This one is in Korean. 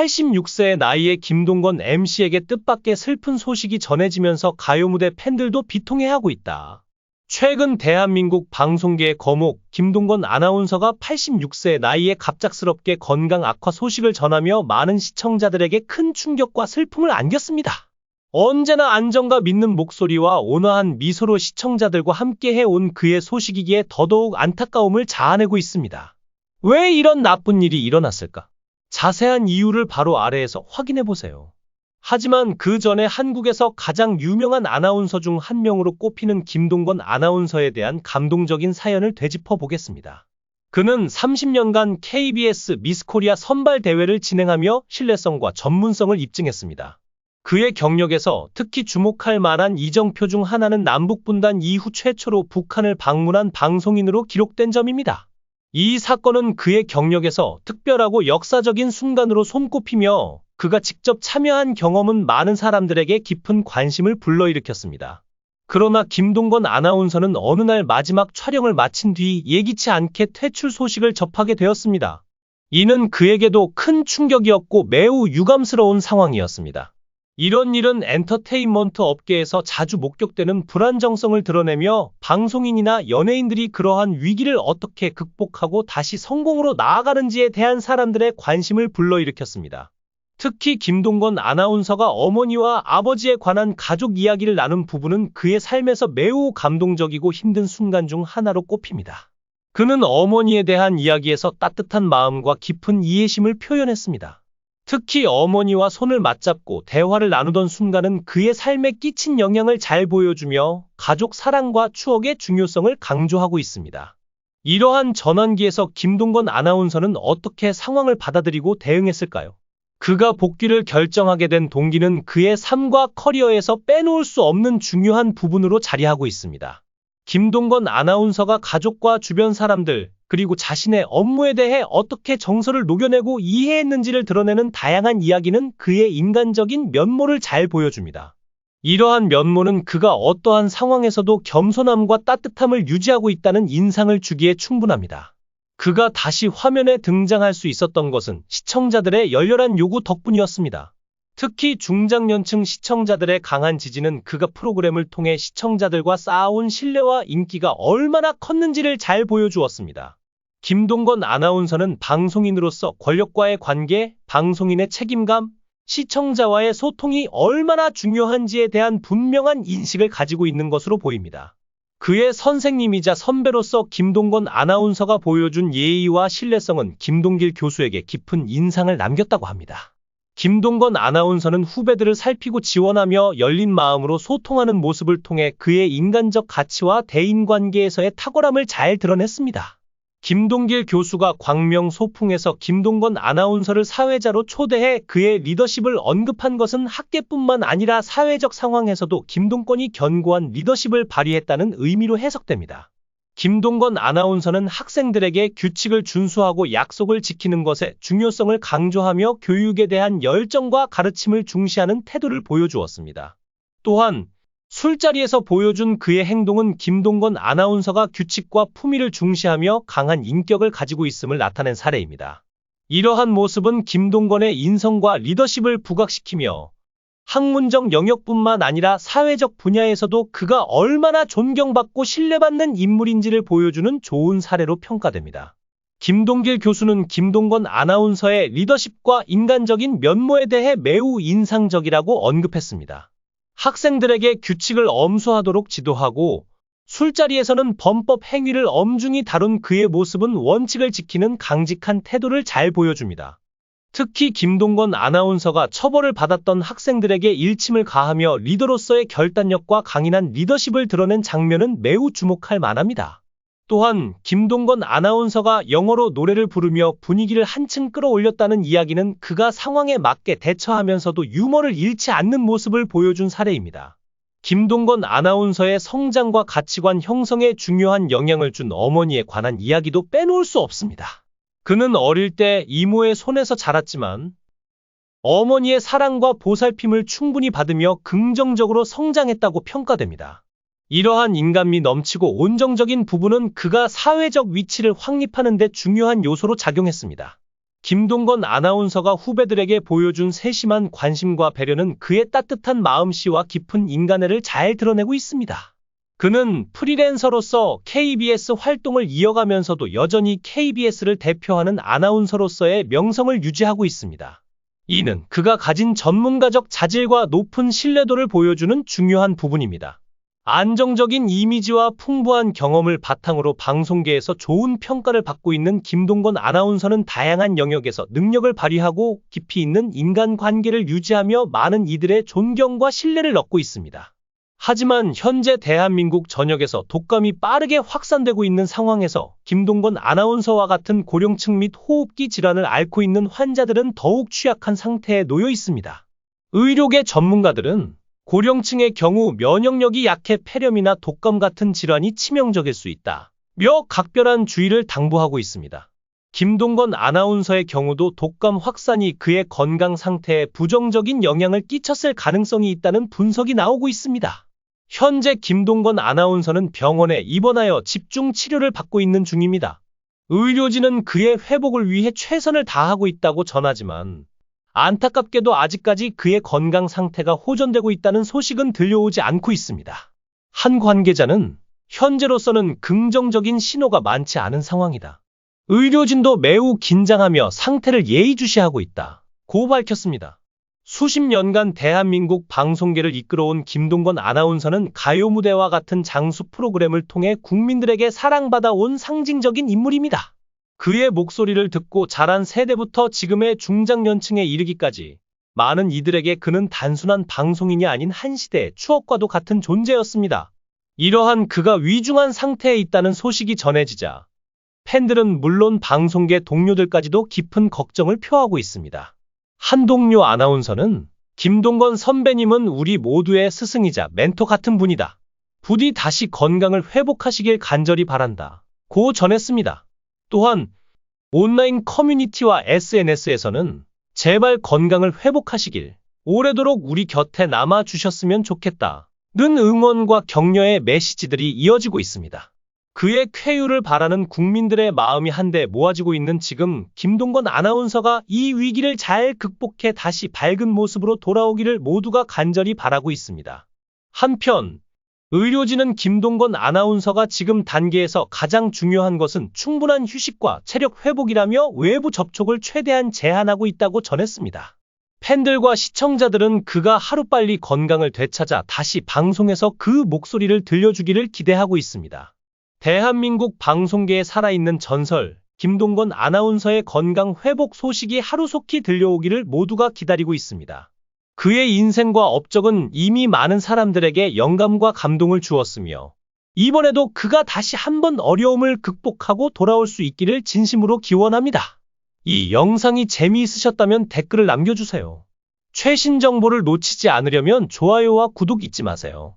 86세의 나이에 김동건 MC에게 뜻밖의 슬픈 소식이 전해지면서 가요 무대 팬들도 비통해하고 있다. 최근 대한민국 방송계의 거목 김동건 아나운서가 86세의 나이에 갑작스럽게 건강 악화 소식을 전하며 많은 시청자들에게 큰 충격과 슬픔을 안겼습니다. 언제나 안정과 믿는 목소리와 온화한 미소로 시청자들과 함께 해온 그의 소식이기에 더더욱 안타까움을 자아내고 있습니다. 왜 이런 나쁜 일이 일어났을까? 자세한 이유를 바로 아래에서 확인해 보세요. 하지만 그 전에 한국에서 가장 유명한 아나운서 중 한 명으로 꼽히는 김동건 아나운서에 대한 감동적인 사연을 되짚어 보겠습니다. 그는 30년간 KBS 미스코리아 선발 대회를 진행하며 신뢰성과 전문성을 입증했습니다. 그의 경력에서 특히 주목할 만한 이정표 중 하나는 남북분단 이후 최초로 북한을 방문한 방송인으로 기록된 점입니다. 이 사건은 그의 경력에서 특별하고 역사적인 순간으로 손꼽히며 그가 직접 참여한 경험은 많은 사람들에게 깊은 관심을 불러일으켰습니다. 그러나 김동건 아나운서는 어느 날 마지막 촬영을 마친 뒤 예기치 않게 퇴출 소식을 접하게 되었습니다. 이는 그에게도 큰 충격이었고 매우 유감스러운 상황이었습니다. 이런 일은 엔터테인먼트 업계에서 자주 목격되는 불안정성을 드러내며 방송인이나 연예인들이 그러한 위기를 어떻게 극복하고 다시 성공으로 나아가는지에 대한 사람들의 관심을 불러일으켰습니다. 특히 김동건 아나운서가 어머니와 아버지에 관한 가족 이야기를 나눈 부분은 그의 삶에서 매우 감동적이고 힘든 순간 중 하나로 꼽힙니다. 그는 어머니에 대한 이야기에서 따뜻한 마음과 깊은 이해심을 표현했습니다. 특히 어머니와 손을 맞잡고 대화를 나누던 순간은 그의 삶에 끼친 영향을 잘 보여주며 가족 사랑과 추억의 중요성을 강조하고 있습니다. 이러한 전환기에서 김동건 아나운서는 어떻게 상황을 받아들이고 대응했을까요? 그가 복귀를 결정하게 된 동기는 그의 삶과 커리어에서 빼놓을 수 없는 중요한 부분으로 자리하고 있습니다. 김동건 아나운서가 가족과 주변 사람들, 그리고 자신의 업무에 대해 어떻게 정서를 녹여내고 이해했는지를 드러내는 다양한 이야기는 그의 인간적인 면모를 잘 보여줍니다. 이러한 면모는 그가 어떠한 상황에서도 겸손함과 따뜻함을 유지하고 있다는 인상을 주기에 충분합니다. 그가 다시 화면에 등장할 수 있었던 것은 시청자들의 열렬한 요구 덕분이었습니다. 특히 중장년층 시청자들의 강한 지지는 그가 프로그램을 통해 시청자들과 쌓아온 신뢰와 인기가 얼마나 컸는지를 잘 보여주었습니다. 김동건 아나운서는 방송인으로서 권력과의 관계, 방송인의 책임감, 시청자와의 소통이 얼마나 중요한지에 대한 분명한 인식을 가지고 있는 것으로 보입니다. 그의 선생님이자 선배로서 김동건 아나운서가 보여준 예의와 신뢰성은 김동길 교수에게 깊은 인상을 남겼다고 합니다. 김동건 아나운서는 후배들을 살피고 지원하며 열린 마음으로 소통하는 모습을 통해 그의 인간적 가치와 대인관계에서의 탁월함을 잘 드러냈습니다. 김동길 교수가 광명 소풍에서 김동건 아나운서를 사회자로 초대해 그의 리더십을 언급한 것은 학계뿐만 아니라 사회적 상황에서도 김동건이 견고한 리더십을 발휘했다는 의미로 해석됩니다. 김동건 아나운서는 학생들에게 규칙을 준수하고 약속을 지키는 것의 중요성을 강조하며 교육에 대한 열정과 가르침을 중시하는 태도를 보여주었습니다. 또한 술자리에서 보여준 그의 행동은 김동건 아나운서가 규칙과 품위를 중시하며 강한 인격을 가지고 있음을 나타낸 사례입니다. 이러한 모습은 김동건의 인성과 리더십을 부각시키며 학문적 영역뿐만 아니라 사회적 분야에서도 그가 얼마나 존경받고 신뢰받는 인물인지를 보여주는 좋은 사례로 평가됩니다. 김동길 교수는 김동건 아나운서의 리더십과 인간적인 면모에 대해 매우 인상적이라고 언급했습니다. 학생들에게 규칙을 엄수하도록 지도하고 술자리에서는 범법 행위를 엄중히 다룬 그의 모습은 원칙을 지키는 강직한 태도를 잘 보여줍니다. 특히 김동건 아나운서가 처벌을 받았던 학생들에게 일침을 가하며 리더로서의 결단력과 강인한 리더십을 드러낸 장면은 매우 주목할 만합니다. 또한 김동건 아나운서가 영어로 노래를 부르며 분위기를 한층 끌어올렸다는 이야기는 그가 상황에 맞게 대처하면서도 유머를 잃지 않는 모습을 보여준 사례입니다. 김동건 아나운서의 성장과 가치관 형성에 중요한 영향을 준 어머니에 관한 이야기도 빼놓을 수 없습니다. 그는 어릴 때 이모의 손에서 자랐지만 어머니의 사랑과 보살핌을 충분히 받으며 긍정적으로 성장했다고 평가됩니다. 이러한 인간미 넘치고 온정적인 부분은 그가 사회적 위치를 확립하는 데 중요한 요소로 작용했습니다. 김동건 아나운서가 후배들에게 보여준 세심한 관심과 배려는 그의 따뜻한 마음씨와 깊은 인간애를 잘 드러내고 있습니다. 그는 프리랜서로서 KBS 활동을 이어가면서도 여전히 KBS를 대표하는 아나운서로서의 명성을 유지하고 있습니다. 이는 그가 가진 전문가적 자질과 높은 신뢰도를 보여주는 중요한 부분입니다. 안정적인 이미지와 풍부한 경험을 바탕으로 방송계에서 좋은 평가를 받고 있는 김동건 아나운서는 다양한 영역에서 능력을 발휘하고 깊이 있는 인간관계를 유지하며 많은 이들의 존경과 신뢰를 얻고 있습니다. 하지만 현재 대한민국 전역에서 독감이 빠르게 확산되고 있는 상황에서 김동건 아나운서와 같은 고령층 및 호흡기 질환을 앓고 있는 환자들은 더욱 취약한 상태에 놓여 있습니다. 의료계 전문가들은 고령층의 경우 면역력이 약해 폐렴이나 독감 같은 질환이 치명적일 수 있다. 며 각별한 주의를 당부하고 있습니다. 김동건 아나운서의 경우도 독감 확산이 그의 건강 상태에 부정적인 영향을 끼쳤을 가능성이 있다는 분석이 나오고 있습니다. 현재 김동건 아나운서는 병원에 입원하여 집중 치료를 받고 있는 중입니다. 의료진은 그의 회복을 위해 최선을 다하고 있다고 전하지만 안타깝게도 아직까지 그의 건강 상태가 호전되고 있다는 소식은 들려오지 않고 있습니다. 한 관계자는 현재로서는 긍정적인 신호가 많지 않은 상황이다. 의료진도 매우 긴장하며 상태를 예의주시하고 있다. 고 밝혔습니다. 수십 년간 대한민국 방송계를 이끌어온 김동건 아나운서는 가요 무대와 같은 장수 프로그램을 통해 국민들에게 사랑받아 온 상징적인 인물입니다. 그의 목소리를 듣고 자란 세대부터 지금의 중장년층에 이르기까지 많은 이들에게 그는 단순한 방송인이 아닌 한 시대의 추억과도 같은 존재였습니다. 이러한 그가 위중한 상태에 있다는 소식이 전해지자 팬들은 물론 방송계 동료들까지도 깊은 걱정을 표하고 있습니다. 한 동료 아나운서는 김동건 선배님은 우리 모두의 스승이자 멘토 같은 분이다. 부디 다시 건강을 회복하시길 간절히 바란다. 고 전했습니다. 또한 온라인 커뮤니티와 SNS에서는 제발 건강을 회복하시길 오래도록 우리 곁에 남아 주셨으면 좋겠다. 는 응원과 격려의 메시지들이 이어지고 있습니다. 그의 쾌유를 바라는 국민들의 마음이 한데 모아지고 있는 지금 김동건 아나운서가 이 위기를 잘 극복해 다시 밝은 모습으로 돌아오기를 모두가 간절히 바라고 있습니다. 한편 의료진은 김동건 아나운서가 지금 단계에서 가장 중요한 것은 충분한 휴식과 체력 회복이라며 외부 접촉을 최대한 제한하고 있다고 전했습니다. 팬들과 시청자들은 그가 하루빨리 건강을 되찾아 다시 방송에서 그 목소리를 들려주기를 기대하고 있습니다. 대한민국 방송계에 살아있는 전설, 김동건 아나운서의 건강 회복 소식이 하루속히 들려오기를 모두가 기다리고 있습니다. 그의 인생과 업적은 이미 많은 사람들에게 영감과 감동을 주었으며, 이번에도 그가 다시 한번 어려움을 극복하고 돌아올 수 있기를 진심으로 기원합니다. 이 영상이 재미있으셨다면 댓글을 남겨주세요. 최신 정보를 놓치지 않으려면 좋아요와 구독 잊지 마세요.